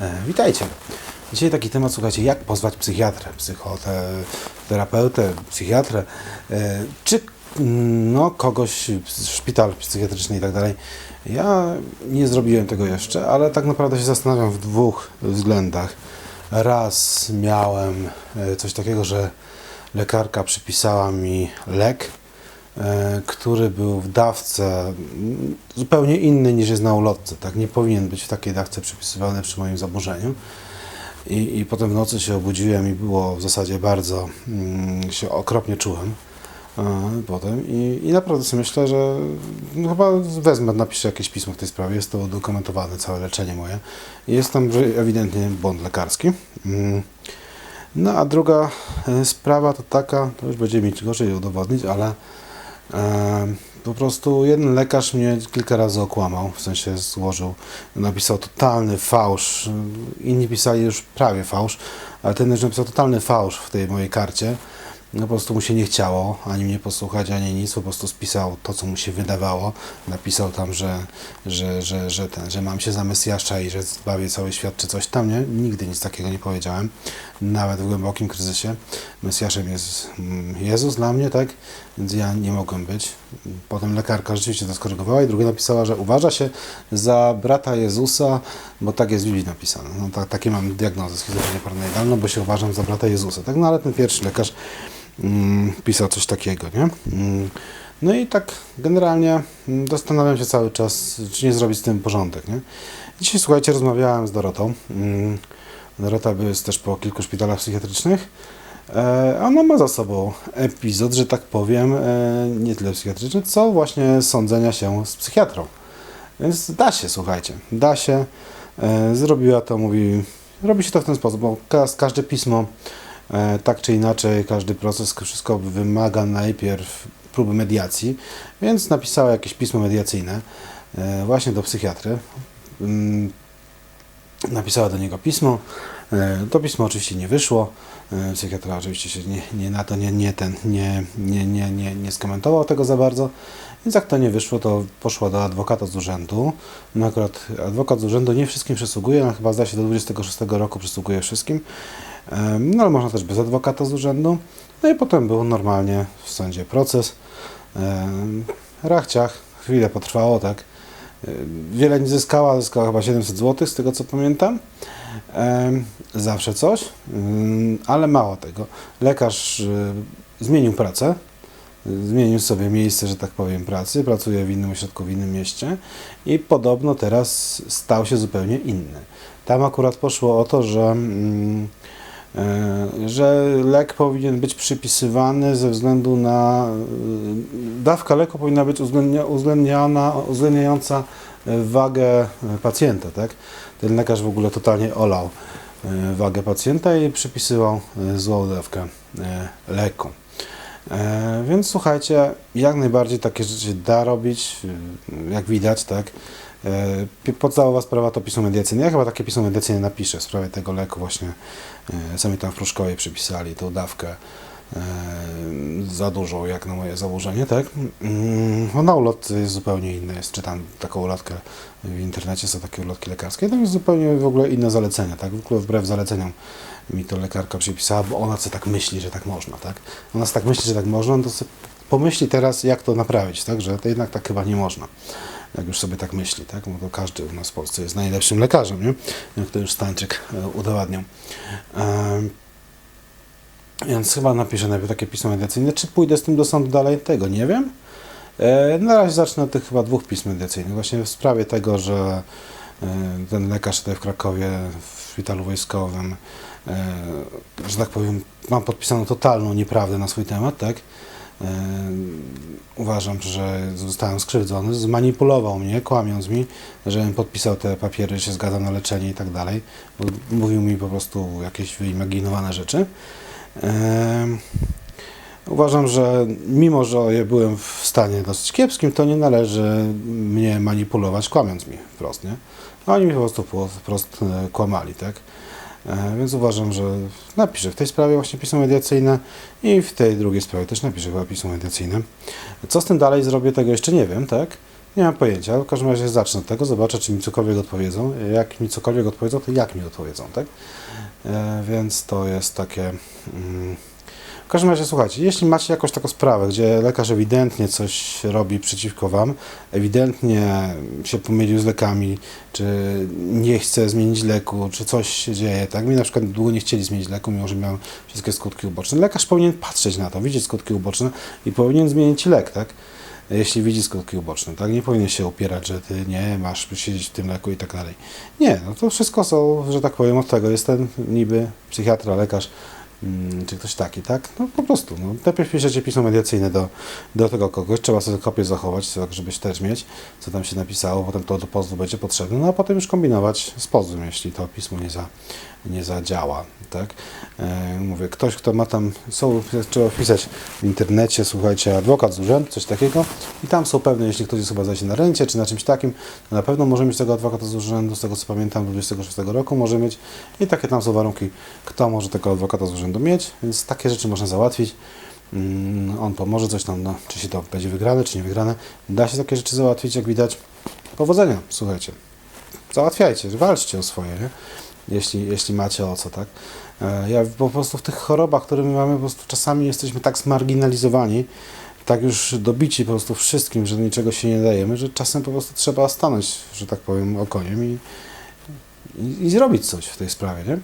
E, witajcie. Dzisiaj taki temat, słuchajcie, jak pozwać psychiatrę, psychoterapeutę, psychiatrę, e, czy mm, no, kogoś, szpital psychiatryczny i tak dalej. Ja nie zrobiłem tego jeszcze, ale tak naprawdę się zastanawiam w dwóch względach. Raz miałem e, coś takiego, że lekarka przypisała mi lek, który był w dawce mm, zupełnie inny niż jest na ulotce. Tak nie powinien być w takiej dawce przypisywany przy moim zaburzeniu. I, I potem w nocy się obudziłem i było w zasadzie bardzo mm, się okropnie czułem e, potem. I, I naprawdę sobie myślę, że no, chyba wezmę, napiszę jakieś pismo w tej sprawie. Jest to udokumentowane, całe leczenie moje. Jest tam ewidentnie błąd lekarski. Mm. No a druga e, sprawa to taka, to już będzie mi gorzej udowodnić, ale e, po prostu jeden lekarz mnie kilka razy okłamał, w sensie złożył, napisał totalny fałsz. Inni pisali już prawie fałsz, ale ten już napisał totalny fałsz w tej mojej karcie. No po prostu mu się nie chciało ani mnie posłuchać, ani nic, po prostu spisał to, co mu się wydawało. Napisał tam, że, że, że, że, ten, że mam się za Mesjasza i że zbawię cały świat, czy coś tam, nie? Nigdy nic takiego nie powiedziałem, nawet w głębokim kryzysie. Mesjaszem jest mm, Jezus dla mnie, tak? Więc ja nie mogłem być. Potem lekarka rzeczywiście to skorygowała i druga napisała, że uważa się za brata Jezusa, bo tak jest w Biblii napisane. No, tak, takie mam diagnozę schizofrenię paranoidalną, bo się uważam za brata Jezusa. Tak, no ale ten pierwszy lekarz pisał coś takiego, nie? Mm, no i tak generalnie mm, zastanawiam się cały czas, czy nie zrobić z tym porządek, nie? Dzisiaj, słuchajcie, rozmawiałem z Dorotą. Mm, Dorota jest też po kilku szpitalach psychiatrycznych. E, Ona ma za sobą epizod, że tak powiem, e, nie tyle psychiatryczny, co właśnie sądzenia się z psychiatrą. Więc da się, słuchajcie, da się. E, Zrobiła to, mówi, robi się to w ten sposób, bo ka- każde pismo, tak czy inaczej, każdy proces, wszystko wymaga najpierw próby mediacji, więc napisała jakieś pismo mediacyjne e, właśnie do psychiatry. Mm, Napisała do niego pismo. E, To pismo oczywiście nie wyszło. E, Psychiatra oczywiście się nie, nie na to nie, nie, ten, nie, nie, nie, nie, nie skomentował tego za bardzo. Więc jak to nie wyszło, to poszła do adwokata z urzędu. No akurat adwokat z urzędu nie wszystkim przysługuje, no chyba zdaje się do 26 roku przysługuje wszystkim. E, No ale można też bez adwokata z urzędu. No i potem był normalnie w sądzie proces. E, Rachciach, chwilę potrwało, tak. Wiele nie zyskała, zyskała chyba 700 zł, z tego co pamiętam. Zawsze coś, Ym, ale mało tego. Lekarz y, zmienił pracę, zmienił sobie miejsce, że tak powiem, pracy, pracuje w innym ośrodku, w innym mieście i podobno teraz stał się zupełnie inny. Tam akurat poszło o to, że, mm, e, że lek powinien być przypisywany ze względu na. y, Dawka leku powinna być uwzględnia, uwzględniana, uwzględniająca e, wagę e, pacjenta, tak? Ten lekarz w ogóle totalnie olał e, wagę pacjenta i przypisywał e, złą dawkę e, leku. E, Więc słuchajcie, jak najbardziej takie rzeczy da robić, e, jak widać, tak. E, Podstawowa sprawa to pismo mediacyjne. Ja chyba takie pismo mediacyjne napiszę w sprawie tego leku właśnie. e, Co mi tam w Pruszkowie przypisali, tą dawkę e, za dużą, jak na moje założenie, tak? Mm, No na ulotce jest zupełnie inne. Jest, czytam taką ulotkę w internecie, są takie ulotki lekarskie. Tam jest zupełnie w ogóle inne zalecenia, tak? W ogóle wbrew zaleceniom mi to lekarka przypisała, bo ona co tak myśli, że tak można, tak? Ona co tak myśli, że tak można, no to pomyśli teraz, jak to naprawić, tak? Że to jednak tak chyba nie można. Jak już sobie tak myśli, tak? Bo to każdy u nas w Polsce jest najlepszym lekarzem, nie? Jak to już Stańczyk e, udowadniał. Więc chyba napiszę najpierw takie pismo mediacyjne. Czy pójdę z tym do sądu dalej? Tego nie wiem. E, Na razie zacznę od tych chyba dwóch pism mediacyjnych. Właśnie w sprawie tego, że e, ten lekarz tutaj w Krakowie, w szpitalu wojskowym, że tak powiem, mam podpisaną totalną nieprawdę na swój temat, tak? Uważam, że zostałem skrzywdzony, zmanipulował mnie, kłamiąc mi, żebym podpisał te papiery, się zgadzam na leczenie i tak dalej. Mówił mi po prostu jakieś wyimaginowane rzeczy. Uważam, że mimo, że byłem w stanie dosyć kiepskim, to nie należy mnie manipulować, kłamiąc mi wprost, nie? A Oni mi po prostu wprost e, kłamali, tak? Więc uważam, że napiszę w tej sprawie właśnie pismo mediacyjne i w tej drugiej sprawie też napiszę chyba pismo mediacyjne. Co z tym dalej zrobię, tego jeszcze nie wiem, tak? Nie mam pojęcia, w każdym razie zacznę od tego, zobaczę, czy mi cokolwiek odpowiedzą. Jak mi cokolwiek odpowiedzą, to jak mi odpowiedzą, tak? E, więc to jest takie. Mm, każdym razie, słuchajcie, jeśli macie jakąś taką sprawę, gdzie lekarz ewidentnie coś robi przeciwko Wam, ewidentnie się pomylił z lekami, czy nie chce zmienić leku, czy coś się dzieje, tak? Mi na przykład długo nie chcieli zmienić leku, mimo że miałem wszystkie skutki uboczne. Lekarz powinien patrzeć na to, widzieć skutki uboczne i powinien zmienić lek, tak? Jeśli widzi skutki uboczne, tak? Nie powinien się upierać, że ty nie masz siedzieć w tym leku i tak dalej. Nie, no to wszystko są, że tak powiem, od tego jest ten niby psychiatra, lekarz, czy ktoś taki, tak? No po prostu, no. Najpierw piszecie pismo mediacyjne do, do tego kogoś, trzeba sobie kopię zachować, tak żebyś też mieć, co tam się napisało, potem to do pozwu będzie potrzebne, no a potem już kombinować z pozwem, jeśli to pismo nie, za, nie zadziała, tak? E, mówię, ktoś, kto ma tam, są, trzeba wpisać w internecie, słuchajcie, adwokat z urzędu, coś takiego i tam są pewne, jeśli ktoś jest chyba zaś na rencie, czy na czymś takim, to na pewno może mieć tego adwokata z urzędu, z tego co pamiętam, do 26 roku może mieć i takie tam są warunki, kto może tego adwokata z urzędu mieć, więc takie rzeczy można załatwić. Mm, On pomoże coś tam, no, czy się to będzie wygrane, czy nie wygrane. Da się takie rzeczy załatwić, jak widać. Powodzenia, słuchajcie. Załatwiajcie, walczcie o swoje, nie? Jeśli, jeśli macie o co, tak? E, Ja po prostu w tych chorobach, które my mamy, po prostu czasami jesteśmy tak zmarginalizowani, tak już dobici po prostu wszystkim, że niczego się nie dajemy, że czasem po prostu trzeba stanąć, że tak powiem, okoniem i, i, i zrobić coś w tej sprawie, nie?